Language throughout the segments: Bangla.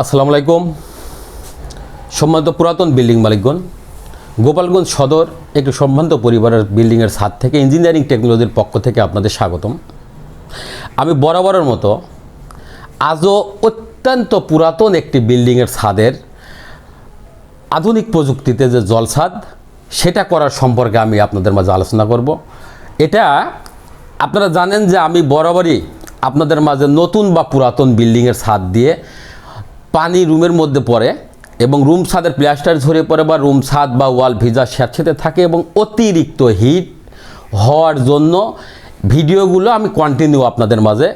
আসসালামু আলাইকুম। সম্মানিত পুরাতন বিল্ডিং মালিকগণ, গোপালগঞ্জ সদর একটি সম্ভ্রান্ত পরিবারের বিল্ডিংয়ের ছাদ থেকে ইঞ্জিনিয়ারিং টেকনোলজির পক্ষ থেকে আপনাদের স্বাগতম। আমি বরাবরের মতো আজও অত্যন্ত পুরাতন একটি বিল্ডিংয়ের ছাদের আধুনিক প্রযুক্তিতে যে জলছাদ, সেটা করার সম্পর্কে আমি আপনাদের মাঝে আলোচনা করব। এটা আপনারা জানেন যে আমি বরাবরই আপনাদের মাঝে নতুন বা পুরাতন বিল্ডিংয়ের ছাদ দিয়ে পানি রুমের মধ্যে পড়ে এবং রুম ছাদের প্লাস্টার ঝরে পড়ে বা রুম ছাদ বা ওয়াল ভিজা স্যাঁতসেঁতে থাকে এবং অতিরিক্ত হিট হওয়ার জন্য ভিডিওগুলো আমি কন্টিনিউ আপনাদের মাঝে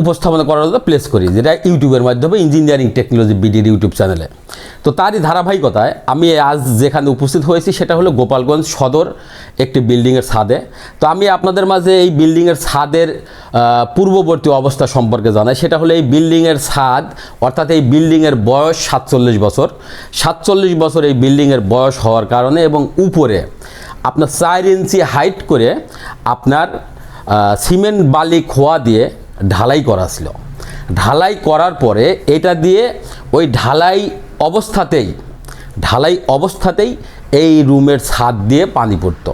উপস্থাপনা করার জন্য প্লেস করি, যেটা ইউটিউবের মাধ্যমে ইঞ্জিনিয়ারিং টেকনোলজি বিডির ইউটিউব চ্যানেলে তো তারই ধারাবাহিকতায় আমি আজ যেখানে উপস্থিত হয়েছি, সেটা হলো গোপালগঞ্জ সদর একটি বিল্ডিংয়ের ছাদে। তো আমি আপনাদের মাঝে এই বিল্ডিংয়ের ছাদের পূর্ববর্তী অবস্থা সম্পর্কে জানাই। সেটা হলো এই বিল্ডিংয়ের ছাদ, অর্থাৎ এই বিল্ডিংয়ের বয়স সাতচল্লিশ বছর। সাতচল্লিশ বছর এই বিল্ডিংয়ের বয়স হওয়ার কারণে এবং উপরে আপনার চার ইঞ্চি হাইট করে আপনার সিমেন্ট বালি খোয়া দিয়ে ঢালাই করা ছিল। ঢালাই করার পরে এটা দিয়ে ওই ঢালাই অবস্থাতেই ঢালাই অবস্থাতেই এই রুমের ছাদ দিয়ে পানি পড়তো।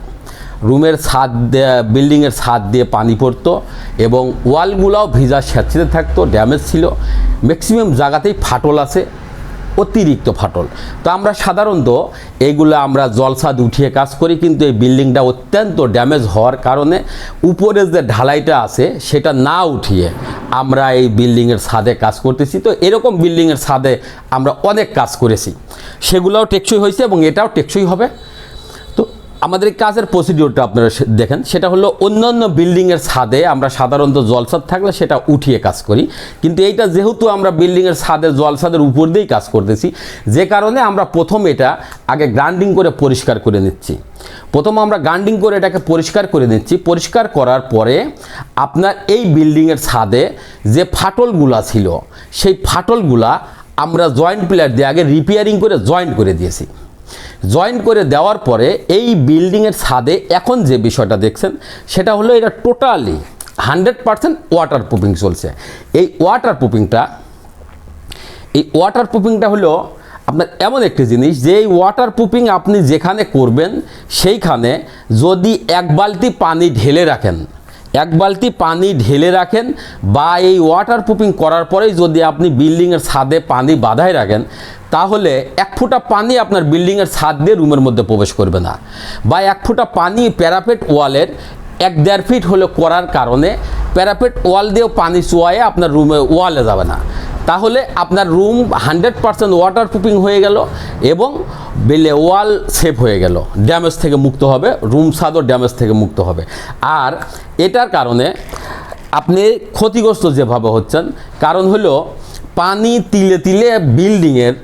রুমের ছাদ বিল্ডিংয়ের ছাদ দিয়ে পানি পড়তো এবং ওয়ালগুলাও ভিজা স্যাঁতসেঁতে থাকতো, ড্যামেজ ছিল। ম্যাক্সিমাম জায়গাতেই ফাটল আছে। অতিরিক্ত ফাটল। তো আমরা সাধারণত এইগুলো আমরা জলসাদ উঠিয়ে কাজ করি, কিন্তু এই বিল্ডিংটা অত্যন্ত ড্যামেজ হওয়ার কারণে উপরে যে ঢালাইটা আছে সেটা না উঠিয়ে আমরা এই বিল্ডিংয়ের ছাদে কাজ করতেছি। তো এরকম বিল্ডিংয়ের ছাদে আমরা অনেক কাজ করেছি। সেগুলোও টেকসই হয়েছে এবং এটাও টেকসই হবে। আমাদের কাজের প্রসিডিওরটা আপনারা দেখেন। সেটা হলো অন্যান্য বিল্ডিংয়ের ছাদে আমরা সাধারণত জলসাদ থাকলে সেটা উঠিয়ে কাজ করি। কিন্তু এইটা যেহেতু আমরা বিল্ডিংয়ের ছাদে জলসাদের উপর দিয়েই কাজ করতেছি, যে কারণে আমরা প্রথম এটা আগে গ্রাইন্ডিং করে পরিষ্কার করে নিচ্ছি। প্রথম আমরা গ্রাইন্ডিং করে এটাকে পরিষ্কার করে নিচ্ছি। পরিষ্কার করার পরে আপনার এই বিল্ডিংয়ের ছাদে যে ফাটলগুলা ছিল, সেই ফাটলগুলা আমরা জয়েন্ট প্লেয়ার দিয়ে আগে রিপেয়ারিং করে জয়েন্ট করে দিয়েছি। জয়েন করে দেওয়ার পরে এই বিল্ডিংয়ের ছাদে এখন যে বিষয়টা দেখছেন, সেটা হলো এটা totally hundred percent waterproofing চলছে। এই ওয়াটার প্রুফিংটা এই ওয়াটার প্রুফিংটা হলো আপনার এমন একটি জিনিস যে এই ওয়াটার প্রুফিং আপনি যেখানে করবেন, সেইখানে যদি এক বালতি পানি ঢেলে রাখেন এক বালতি পানি ঢেলে রাখেন বা এই ওয়াটার প্রুফিং করার পরেই যদি আপনি বিল্ডিংয়ের ছাদে পানি বাঁধাই রাখেন, তাহলে এক ফুটা পানি আপনার বিল্ডিংয়ের ছাদ দিয়ে রুমের মধ্যে প্রবেশ করবে না। বা এক ফুটা পানি প্যারাপেট ওয়ালের এক দেড় ফিট হলে করার কারণে প্যারাপেট ওয়াল দিয়েও পানি চোয়ায়ে আপনার রুমে ওয়ালে যাবে না। তাহলে আপনার room hundred percent waterproofing হয়ে গেল এবং বেলে ওয়াল সেফ হয়ে গেল। ড্যামেজ থেকে মুক্ত হবে রুম ছাদও ড্যামেজ থেকে মুক্ত হবে। আর এটার কারণে আপনি ক্ষতিগ্রস্ত যেভাবে হচ্ছেন, কারণ হলো পানি তিলে তিলে বিল্ডিংয়ের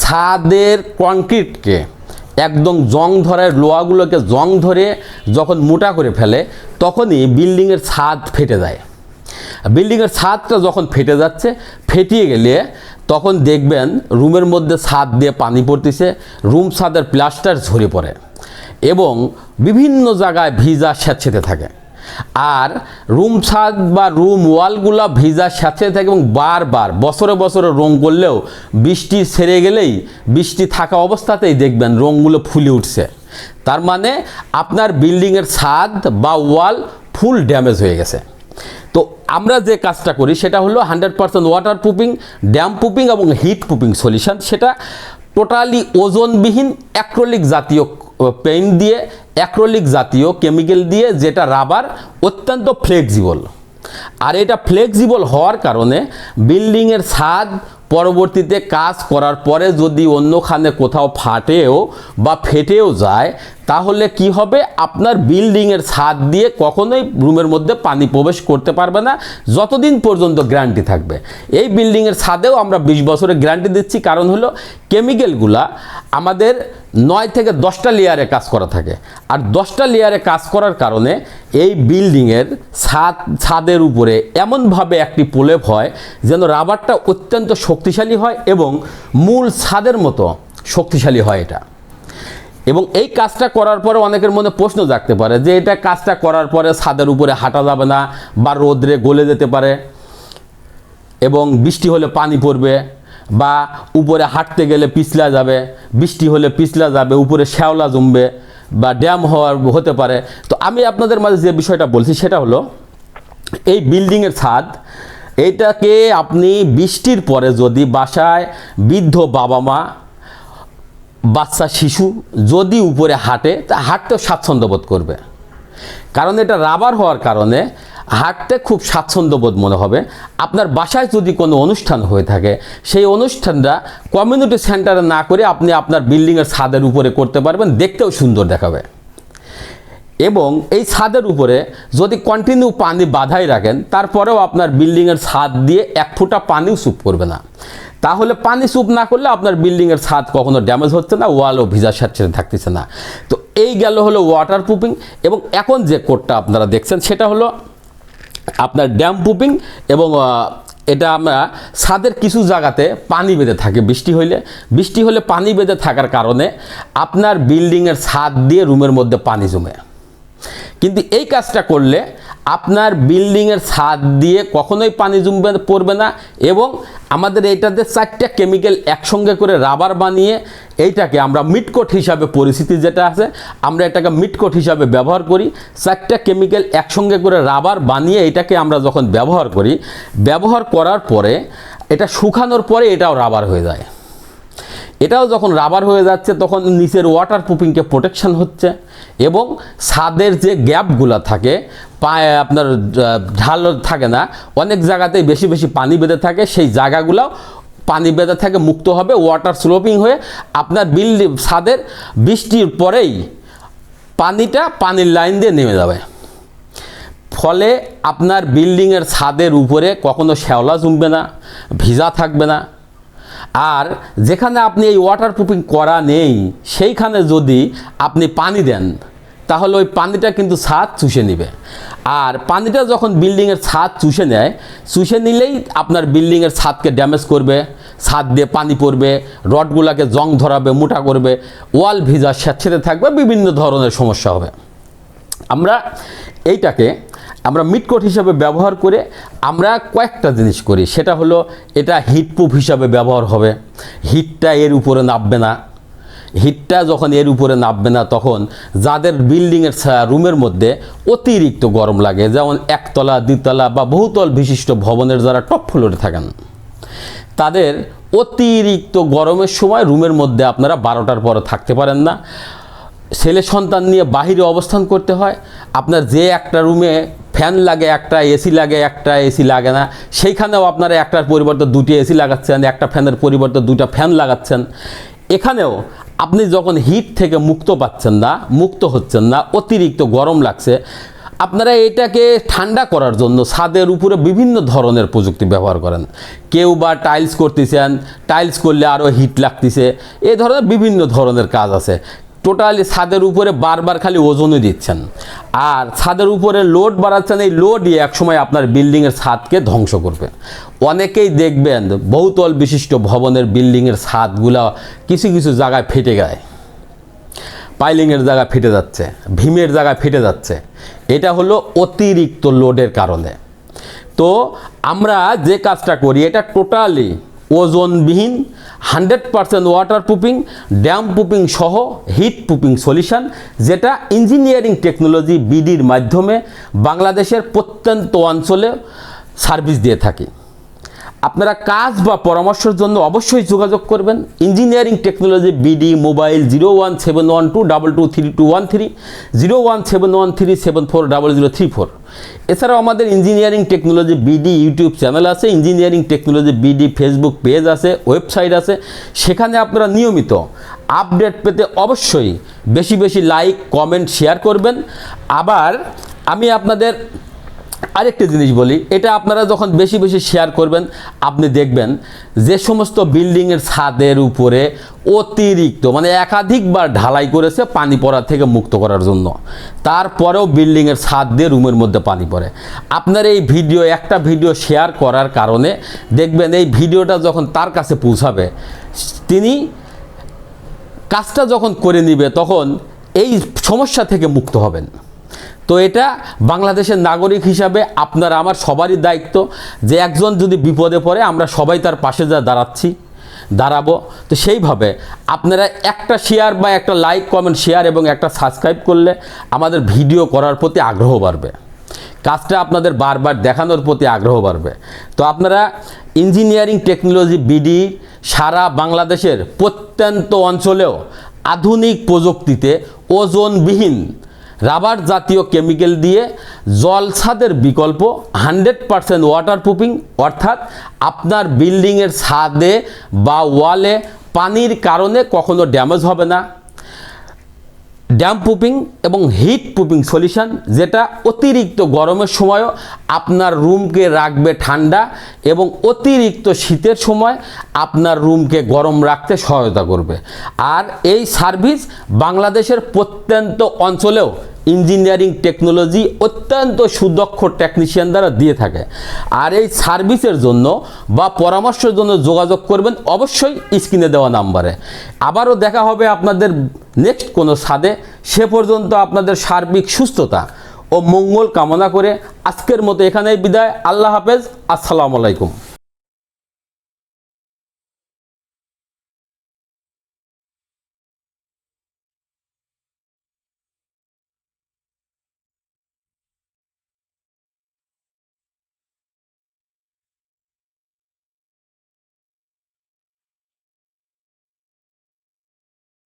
ছাদের কংক্রিটকে একদম জং ধরার লোহাগুলোকে জং ধরে যখন মোটা করে ফেলে, তখনই বিল্ডিংয়ের ছাদ ফেটে যায়। বিল্ডিংয়ের ছাদটা যখন ফেটে যাচ্ছে, ফেটিয়ে গেলে তখন দেখবেন রুমের মধ্যে ছাদ দিয়ে পানি পড়তেছে, রুম ছাদের প্লাস্টার ঝরে পড়ে এবং বিভিন্ন জায়গায় ভিজা স্যাঁতসেঁতে থাকে। আর রুম ছাদ বা রুম ওয়ালগুলো ভিজা স্যাঁতসেঁতে থাকে এবং বারবার বছরে বছরে রং করলেও বৃষ্টি ছেড়ে গেলেই বৃষ্টি থাকা অবস্থাতেই দেখবেন রঙগুলো ফুলে উঠছে। তার মানে আপনার বিল্ডিংয়ের ছাদ বা ওয়াল ফুল ড্যামেজ হয়ে গেছে। তো আমরা যে কাজটা করি, সেটা হলো hundred percent water proofing damp proofing এবং হিট প্রুফিং সলিউশন সেটা টোটালি ওজনবিহীন অ্যাক্রোলিক জাতীয় পেইন্ট দিয়ে অ্যাক্রোলিক জাতীয় কেমিক্যাল দিয়ে, যেটা রাবার অত্যন্ত ফ্লেক্সিবল আর এটা ফ্লেক্সিবল হওয়ার কারণে বিল্ডিংয়ের ছাদ পরবর্তীতে কাজ করার পরে যদি অন্যখানে কোথাও ফাটেও বা ফেটেও যায় তাহলে কি হবে? আপনার বিল্ডিংয়ের ছাদ দিয়ে কখনোই রুমের মধ্যে পানি প্রবেশ করতে পারবে না। যতদিন পর্যন্ত গ্যারান্টি থাকবে। এই বিল্ডিংয়ের ছাদেও আমরা বিশ বছরের গ্যারান্টি দিচ্ছি। কারণ হলো কেমিক্যালগুলা আমাদের নয় থেকে দশটা লেয়ারে কাজ করা থাকে। আর দশটা লেয়ারে কাজ করার কারণে এই বিল্ডিংয়ের ছাদ, ছাদের উপরে এমনভাবে একটি প্রলেপ হয়, যেন রাবারটা অত্যন্ত শক্তিশালী হয় এবং মূল ছাদের মতো শক্তিশালী হয় এটা। এবং এই কাজটা করার পরে অনেকের মনে প্রশ্ন জাগতে পারে যে এটা কাজটা করার পরে ছাদের উপরে হাঁটা যাবে না বা রোদ্রে গলে যেতে পারে এবং বৃষ্টি হলে পানি পড়বে বা উপরে হাঁটতে গেলে পিছলা যাবে, বৃষ্টি হলে পিছলা যাবে, উপরে শ্যাওলা জমবে বা ড্যাম হওয়ার হতে পারে। তো আমি আপনাদের মাঝে যে বিষয়টা বলছি সেটা হলো, এই বিল্ডিংয়ের ছাদ এইটাকে আপনি বৃষ্টির পরে যদি বাসায় বৃদ্ধ বাবা মা বাচ্চা, শিশু যদি উপরে হাঁটে, তা হাঁটতেও স্বাচ্ছন্দ্য বোধ করবে। কারণ এটা রাবার হওয়ার কারণে হাঁটতে খুব স্বাচ্ছন্দ্য বোধ মনে হবে। আপনার বাসায় যদি কোনো অনুষ্ঠান হয়ে থাকে, সেই অনুষ্ঠানটা কমিউনিটি সেন্টারে না করে আপনি আপনার বিল্ডিংয়ের ছাদের উপরে করতে পারবেন, দেখতেও সুন্দর দেখাবে। এবং এই ছাদের উপরে যদি কন্টিনিউ পানি বাধাই রাখেন, তারপরেও আপনার বিল্ডিংয়ের ছাদ দিয়ে এক ফোঁটা পানিও সুপ করবে না। তাহলে পানি সুপ না করলে আপনার বিল্ডিংয়ের ছাদ কখনো ড্যামেজ হচ্ছে না ওয়ালও ভিজা সারছে থাকতেছে না। তো এই গেল হলো ওয়াটার প্রুফিং এবং এখন যে কোডটা আপনারা দেখছেন, সেটা হলো আপনার ড্যাম প্রুফিং এবং এটা আমরা ছাদের কিছু জায়গাতে পানি বেঁধে থাকে বৃষ্টি হইলে। বৃষ্টি হলে পানি বেঁধে থাকার কারণে আপনার বিল্ডিংয়ের ছাদ দিয়ে রুমের মধ্যে পানি জমে। কিন্তু এই কাজটা করলে আপনার বিল্ডিংয়ের ছাদ দিয়ে কখনোই পানি জমবে পড়বে না এবং আমাদের এইটাতে চারটা কেমিক্যাল একসঙ্গে করে রাবার বানিয়ে এইটাকে আমরা মিটকোট হিসাবে পরিস্থিতি যেটা আছে, আমরা এটাকে মিটকোট হিসাবে ব্যবহার করি। চারটা কেমিক্যাল একসঙ্গে করে রাবার বানিয়ে এটাকে আমরা যখন ব্যবহার করি, ব্যবহার করার পরে এটা শুকানোর পরে এটাও রাবার হয়ে যায়। এটাও যখন রাবার হয়ে যাচ্ছে, তখন নিচের ওয়াটার প্রুফিংকে প্রোটেকশন হচ্ছে। এবং ছাদের যে গ্যাপগুলো থাকে, পায়ে আপনার ঢাল থাকে না, অনেক জায়গাতেই বেশি বেশি পানি বেঁধে থাকে, সেই জায়গাগুলো পানি বেঁধে থাকে মুক্ত হবে ওয়াটার স্লোপিং হয়ে আপনার বিল্ডিং ছাদের বৃষ্টির পরেই পানিটা পানির লাইন দিয়ে নেমে যাবে। ফলে আপনার বিল্ডিংয়ের ছাদের উপরে কখনো শ্যাওলা জমবে না, ভিজা থাকবে না আর যেখানে আপনি এই ওয়াটার প্রুফিং করা নেই, সেইখানে যদি আপনি পানি দেন, তাহলে ওই পানিটা কিন্তু ছাদ চুষে নেবে। আর পানিটা যখন বিল্ডিংয়ের ছাদ চুষে নেয়, চুষে নিলেই আপনার বিল্ডিংয়ের ছাদকে ড্যামেজ করবে, ছাদ দিয়ে পানি পড়বে, রডগুলোকে জং ধরাবে, মোটা করবে, ওয়াল ভিজা স্যাঁতসেঁতে থাকবে, বিভিন্ন ধরনের সমস্যা হবে। আমরা এইটাকে আমরা মিটকোট হিসাবে ব্যবহার করে আমরা কয়েকটা জিনিস করি। সেটা হলো, এটা হিটপ্রুফ হিসাবে ব্যবহার হবে। হিটটা এর উপরে নামবে না। হিটটা যখন এর উপরে নামবে না, তখন যাদের বিল্ডিংয়ের রুমের মধ্যে অতিরিক্ত গরম লাগে, যেমন একতলা দ্বিতলা বা বহুতল বিশিষ্ট ভবনের যারা টপ ফ্লোরে থাকেন, তাদের অতিরিক্ত গরমের সময় রুমের মধ্যে আপনারা বারোটার পরে থাকতে পারেন না। ছেলে সন্তান নিয়ে বাহিরে অবস্থান করতে হয় আপনার যে একটা রুমে ফ্যান লাগে, একটা এসি লাগে, একটা এসি লাগে না, সেইখানেও আপনারা একটার পরিবর্তে দুটি এসি লাগাচ্ছেন, একটা ফ্যানের পরিবর্তে দুটা ফ্যান লাগাচ্ছেন। এখানেও আপনি যখন হিট থেকে মুক্ত পাচ্ছেন না, মুক্ত হচ্ছেন না, অতিরিক্ত গরম লাগছে, আপনারা এটাকে ঠান্ডা করার জন্য ছাদের উপরে বিভিন্ন ধরনের প্রযুক্তি ব্যবহার করেন। কেউ বা টাইলস করতেছেন টাইলস করলে আরও হিট লাগতেছে, এ ধরনের বিভিন্ন ধরনের কাজ আছে। টোটালি ছাদের উপরে বারবার খালি ওজনই দিচ্ছেন। আর ছাদের উপরে লোড বাড়াচ্ছেন, এই লোডই একসময় আপনার বিল্ডিংয়ের ছাদকে ধ্বংস করবে। অনেকেই দেখবেন বহুতল বিশিষ্ট ভবনের বিল্ডিংয়ের ছাদগুলো কিছু কিছু জায়গায় ফেটে গায় পাইলিংয়ের জায়গা ফেটে যাচ্ছে, ভীমের জায়গা ফেটে যাচ্ছে। এটা হলো অতিরিক্ত লোডের কারণে। তো আমরা যে কাজটা করি, এটা totally ওজনবিহীন, hundred percent waterproofing damp proofing সহ হিট প্রুফিং সলিউশন যেটা ইঞ্জিনিয়ারিং টেকনোলজি বিডির মাধ্যমে বাংলাদেশের প্রত্যন্ত অঞ্চলে সার্ভিস দিয়ে থাকি। আপনারা কাজ বা পরামর্শের জন্য অবশ্যই যোগাযোগ করবেন। Engineering technology BD mobile zero one seven one two double two three two one three zero one seven one three seven four double zero three four এছাড়াও আমাদের engineering technology BD YouTube channel আছে engineering technology BD Facebook page আছে ওয়েবসাইট আছে, সেখানে আপনারা নিয়মিত আপডেট পেতে অবশ্যই বেশি বেশি লাইক কমেন্ট শেয়ার করবেন। আবার আমি আপনাদের আরেকটা জিনিস বলি, এটা আপনারা যখন বেশি বেশি শেয়ার করবেন, আপনি দেখবেন যে সমস্ত বিল্ডিংয়ের ছাদের উপরে অতিরিক্ত মানে একাধিকবার ঢালাই করেছে পানি পড়া থেকে মুক্ত করার জন্য। তারপরেও বিল্ডিংয়ের ছাদ দিয়ে রুমের মধ্যে পানি পড়ে। আপনার এই ভিডিও একটা ভিডিও শেয়ার করার কারণে দেখবেন এই ভিডিওটা যখন তার কাছে পৌঁছাবে, তিনি কাজটা যখন করে নিবে, তখন এই সমস্যা থেকে মুক্ত হবেন। তো এটা বাংলাদেশের নাগরিক হিসাবে আপনার, আমার সবারই দায়িত্ব যে একজন যদি বিপদে পড়ে, আমরা সবাই তার পাশে যা দাঁড়াচ্ছি, দাঁড়াবো। তো সেইভাবে আপনারা একটা শেয়ার বা একটা লাইক কমেন্ট শেয়ার এবং একটা সাবস্ক্রাইব করলে আমাদের ভিডিও করার প্রতি আগ্রহ বাড়বে। কাজটা আপনাদের বারবার দেখানোর প্রতি আগ্রহ বাড়বে। তো আপনারা ইঞ্জিনিয়ারিং টেকনোলজি বিডি সারা বাংলাদেশের প্রত্যন্ত অঞ্চলেও আধুনিক প্রযুক্তিতে ওজনবিহীন রাবার জাতীয় কেমিক্যাল দিয়ে জলছাদের বিকল্প হান্ড্রেড পারসেন্ট ওয়াটার প্রুফিং অর্থাৎ আপনার বিল্ডিংয়ের ছাদে বা ওয়ালে পানির কারণে কখনো ড্যামেজ হবে না। ড্যাম পুপিং এবং হিট পুপিং সলিউশন, যেটা অতিরিক্ত গরমের সময়ও আপনার রুমকে রাখবে ঠান্ডা এবং অতিরিক্ত শীতের সময় আপনার রুমকে গরম রাখতে সহায়তা করবে। আর এই সার্ভিস বাংলাদেশের প্রত্যন্ত অঞ্চলেও ইঞ্জিনিয়ারিং টেকনোলজি অত্যন্ত সুদক্ষ টেকনিশিয়ান দ্বারা দিয়ে থাকে। আর এই সার্ভিসের জন্য বা পরামর্শের জন্য যোগাযোগ করবেন অবশ্যই স্ক্রিনে দেওয়া নাম্বারে। আবারও দেখা হবে আপনাদের নেক্সট কোনো স্বাদে সে পর্যন্ত আপনাদের সার্বিক সুস্থতা ও মঙ্গল কামনা করে আজকের মতো এখানেই বিদায়। আল্লাহ হাফেজ। আসসালামু আলাইকুম।